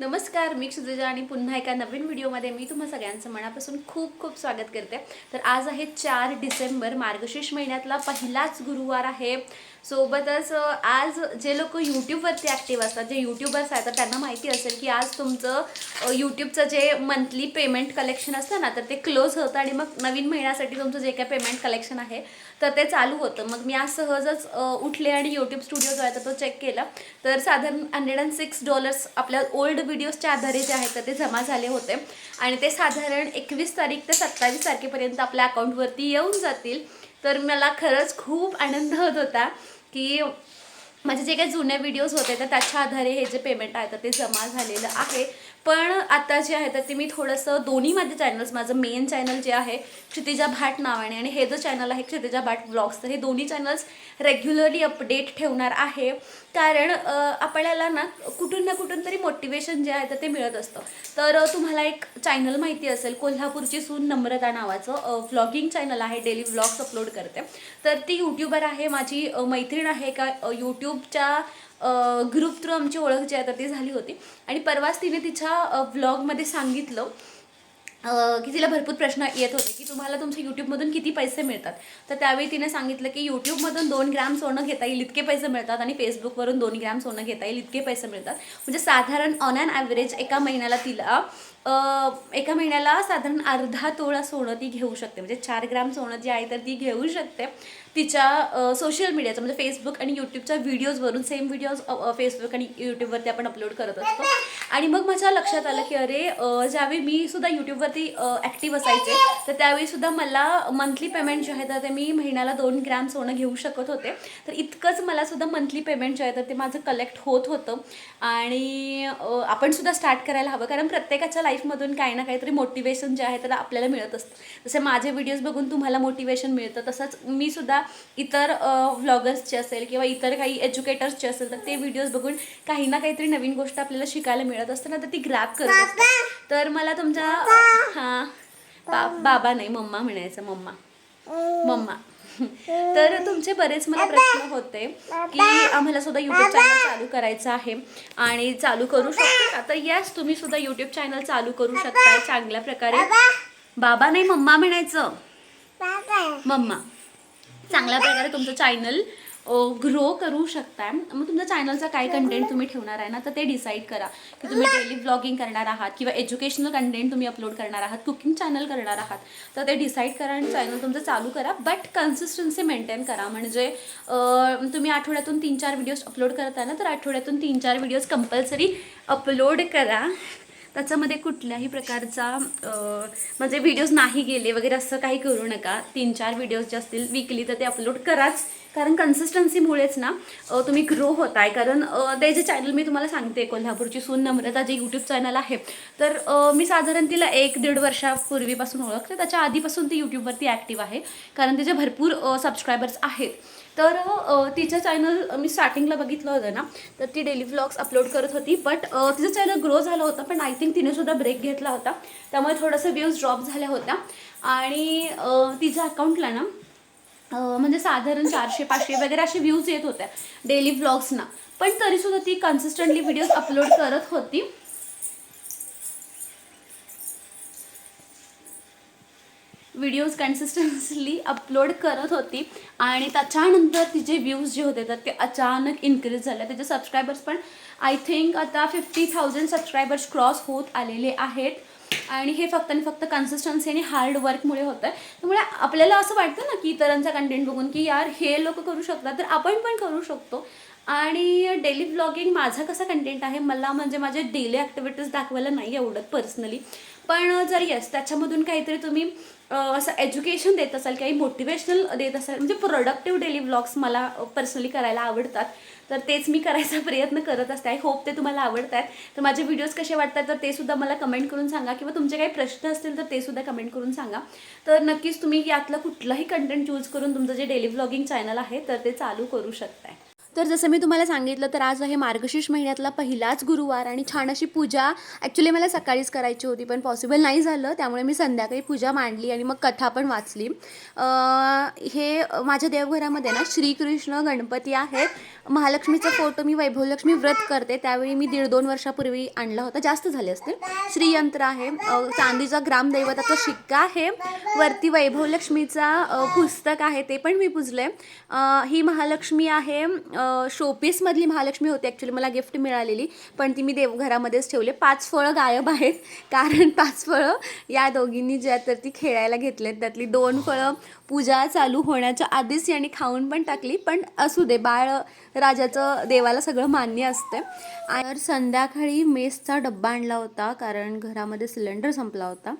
नमस्कार मी क्षुद्रजा आणि पुन्हा एका नवीन व्हिडिओमध्ये मी तुम्हा सगळ्यांचं मनापासून खूप खूप स्वागत करते. तर आज आहे चार डिसेंबर मार्गशीर्ष महिन्यातला पहिलाच गुरुवार आहे. सोबतच आज जे लोक यूट्यूबवरती ॲक्टिव्ह असतात जे यूट्यूबर्स आहेत तर त्यांना माहिती असेल की आज तुमचं यूट्यूबचं जे मंथली पेमेंट कलेक्शन असतं ना तर ते क्लोज होतं आणि मग नवीन महिन्यासाठी तुमचं जे काही पेमेंट कलेक्शन आहे तर ते चालू होतं. मग मी आज सहजच उठले आणि यूट्यूब स्टुडिओ जो आहे तर तो चेक केला. तर साधारण हंड्रेड अँड सिक्स डॉलर्स आपल्या ओल्ड व्हिडिओजच्या आधारे जे आहेत तर ते जमा झाले होते. आणि ते साधारण एकवीस तारीख ते सत्तावीस तारखेपर्यंत आपल्या अकाउंटवरती येऊन जातील. तर मला खरंच खूप आनंद होत होता की माझे जे काही जुने व्हिडिओज होते तर त्याच्या आधारे हे जे पेमेंट आहे तर ते जमा झालेलं आहे. पण आता जे आहे तर ते मी थोडंसं दोन्ही माझे चॅनल्स माझं मेन चॅनल जे आहे क्षितिजा भाट नावाने आणि हे जो चॅनल आहे क्षितिजा भाट ब्लॉग्स तर हे दोन्ही चॅनल्स रेग्युलरली अपडेट ठेवणार आहे. कारण आपल्याला ना कुठून ना कुठून तरी मोटिवेशन जे आहे तर ते मिळत असतं. तर तुम्हाला एक चॅनल माहिती असेल कोल्हापूरची सून नम्रता नावाचं व्लॉगिंग चॅनल आहे डेली व्लॉग्स अपलोड करते. तर ती यूट्यूबर आहे माझी मैत्रीण आहे का यूट्यूब यूट्यूबच्या ग्रुप थ्रू आमची ओळख जी आहे तर ती झाली होती. आणि परवाच तिने तिच्या व्लॉगमध्ये सांगितलं की तिला भरपूर प्रश्न येत होते की तुम्हाला तुमच्या यूट्यूबमधून किती पैसे मिळतात? तर त्यावेळी तिने सांगितलं की यूट्यूबमधून दोन ग्रॅम सोनं घेता येईल इतके पैसे मिळतात. आणि फेसबुकवरून दोन ग्रॅम सोनं घेता येईल इतके पैसे मिळतात. म्हणजे साधारण ऑन ॲन ॲव्हरेज एका महिन्याला तिला एका महिन्याला साधारण अर्धा तोळा सोनं ती घेऊ शकते. म्हणजे चार ग्राम सोनं जी आहे तर ती घेऊ शकते. तिच्या सोशल मीडियाचं म्हणजे फेसबुक आणि यूट्यूबच्या व्हिडिओजवरून सेम व्हिडिओज फेसबुक आणि यूट्यूबवरती आपण अपलोड करत असतो. आणि मग माझ्या लक्षात आलं की अरे ज्यावेळी मी सुद्धा यूट्यूबवरती ॲक्टिव्ह असायचे तर त्यावेळी सुद्धा मला मंथली पेमेंट जे आहे तर ते मी महिन्याला दोन ग्रॅम सोनं घेऊ शकत होते. तर इतकंच मला सुद्धा मंथली पेमेंट जे आहे तर ते माझं कलेक्ट होत होतं. आणि आपण सुद्धा स्टार्ट करायला हवं. कारण प्रत्येकाच्या लाईफमधून काही ना काहीतरी मोटिवेशन जे आहे तर आपल्याला मिळत असतं. जसे माझे व्हिडिओज बघून तुम्हाला मोटिवेशन मिळतं तसंच मी सुद्धा इतर व्लॉगर्सचे असेल किंवा इतर काही एज्युकेटर्सचे असेल तर ते व्हिडिओज बघून काही ना काहीतरी नवीन गोष्ट आपल्याला शिकायला मिळत असते ना तर ती ग्रॅप करत असते. तर मला तुमच्या हां बा बाबा नाही मम्मा म्हणायचं मम्मा. मम्मा. तर तुमचे बरेच मला प्रश्न होते की आम्हाला सुद्धा युट्यूब चॅनल चालू करायचं आहे आणि चालू करू शकतो का? तर यस तुम्ही सुद्धा युट्यूब चॅनल चालू करू शकता चांगल्या प्रकारे. बाबा. नाही मम्मा म्हणायचं. मम्मा. चांगल्या प्रकारे तुमचं चॅनल ग्रो करू शकताय मग तुमच्या चॅनलचा काय कंटेंट तुम्ही ठेवणार आहे ना तर ते डिसाईड करा. की तुम्ही डेली ब्लॉगिंग करणार आहात किंवा एज्युकेशनल कंटेंट तुम्ही अपलोड करणार आहात कुकिंग चॅनल करणार आहात तर ते डिसाईड करा आणि चॅनल तुमचं चालू करा. बट कन्सिस्टन्सी मेंटेन करा. म्हणजे तुम्ही आठवड्यातून तीन चार व्हिडिओज अपलोड करताय ना तर आठवड्यातून तीन चार व्हिडिओज कंपल्सरी अपलोड करा. त्याच्यामध्ये कुठल्याही प्रकारचा म्हणजे व्हिडिओज नाही गेले वगैरे असं काही करू नका. तीन चार व्हिडिओज जे असतील विकली तर ते अपलोड कराच. कारण कन्सिस्टन्सीमुळेच ना तुम्ही ग्रो होताय. कारण ते जे चॅनल मी तुम्हाला सांगते कोल्हापूरची सून नम्रता जे यूट्यूब चॅनल आहे तर मी साधारण तिला एक दीड वर्षापूर्वीपासून ओळखते. त्याच्या आधीपासून ती यूट्यूबवरती ॲक्टिव्ह आहे. कारण तिचे भरपूर सबस्क्रायबर्स आहेत. तर तिचं चॅनल मी स्टार्टिंगला बघितलं होतं ना तर ती डेली व्लॉग्स अपलोड करत होती. बट तिचं चॅनल ग्रो झालं होतं पण आय थिंक तिने सुद्धा ब्रेक घेतला होता. त्यामुळे थोडंसं व्ह्यूज ड्रॉप झाल्या होत्या. आणि तिच्या अकाउंटला ना म्हणजे साधारण चारशे पाचशे वगैरे असे व्ह्यूज येत होत्या डेली व्लॉग्सना पण तरीसुद्धा ती कन्सिस्टंटली व्हिडिओज अपलोड करत होती. व्हिडिओज कन्सिस्टन्सली अपलोड करत होती. आणि त्याच्यानंतर तिचे व्ह्यूज जे होते तर ते अचानक इन्क्रीज झाले. त्याचे सबस्क्रायबर्स पण आय थिंक आता फिफ्टी थाउजंड सबस्क्रायबर्स क्रॉस होत आलेले आहेत. आणि हे फक्त आणि फक्त कन्सिस्टन्सी आणि हार्ड वर्कमुळे होतं आहे त्यामुळे आपल्याला असं वाटतं ना की इतरांचा कंटेंट बघून की यार हे लोक करू शकतात तर आपण पण करू शकतो. आणि डेली ब्लॉगिंग माझा कसा कंटेंट आहे मला म्हणजे माझे डेली ॲक्टिव्हिटीज दाखवायला नाही आवडत पर्सनली पण जर येस त्याच्यामधून काहीतरी तुम्ही असं एज्युकेशन देत असाल काही मोटिवेशनल देत असाल म्हणजे प्रोडक्टिव्ह डेली ब्लॉग्स मला पर्सनली करायला आवडतात. तर तेच मी करायचा प्रयत्न करत असते. आय होप ते तुम्हाला आवडतात. तर माझे व्हिडिओज कसे वाटतात तर ते सुद्धा मला कमेंट करून सांगा. किंवा तुमचे काही प्रश्न असतील तर ते सुद्धा कमेंट करून सांगा. तर नक्कीच तुम्ही यातलं कुठलंही कंटेंट चूज करून तुमचं जे डेली व्लॉगिंग चॅनल आहे तर ते चालू करू शकताय. तर जसं मी तुम्हाला सांगितलं तर आज आहे मार्गशीर्ष महिन्यातला पहिलाच गुरुवार आणि छान अशी पूजा. ॲक्च्युली मला सकाळीच करायची होती पण पॉसिबल नाही झालं. त्यामुळे मी संध्याकाळी पूजा मांडली आणि मग कथा पण वाचली. हे माझ्या देवघरामध्ये ना श्रीकृष्ण गणपती आहेत. महालक्ष्मीचा फोटो मी वैभवलक्ष्मी व्रत करते. त्यावेळी मी दीड दोन वर्षापूर्वी आणला होता. जास्त झाले असते श्रीयंत्र आहे. चांदीचा ग्रामदैवताचा शिक्का आहे. वरती वैभवलक्ष्मीचा पुस्तक आहे. ते पण मी पुजले आहे ही महालक्ष्मी आहे. शोपीसमधली महालक्ष्मी होती ॲक्च्युली मला गिफ्ट मिळालेली. पण ती मी देवघरामध्येच ठेवले. पाच फळं गायब आहेत. कारण पाच फळं या दोघींनी ज्या तर ती खेळायला घेतलेत. त्यातली दोन फळं पूजा चालू होण्याच्या आधीच यांनी खाऊन पण टाकली. पण असू दे बाळ राजाचं देवाला सगळं मान्य असते. तर संध्याकाळी मेसचा डब्बा आणला होता कारण घरामध्ये सिलेंडर संपला होता.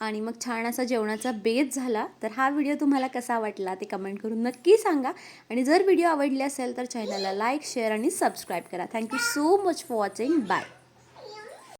आणि मग छान असा जेवणाचा बेत झाला. तर हा व्हिडिओ तुम्हाला कसा वाटला ते कमेंट करून नक्की सांगा. आणि जर व्हिडिओ आवडले असेल तर चॅनलला लाईक शेअर आणि सबस्क्राईब करा. Thank you so much for watching bye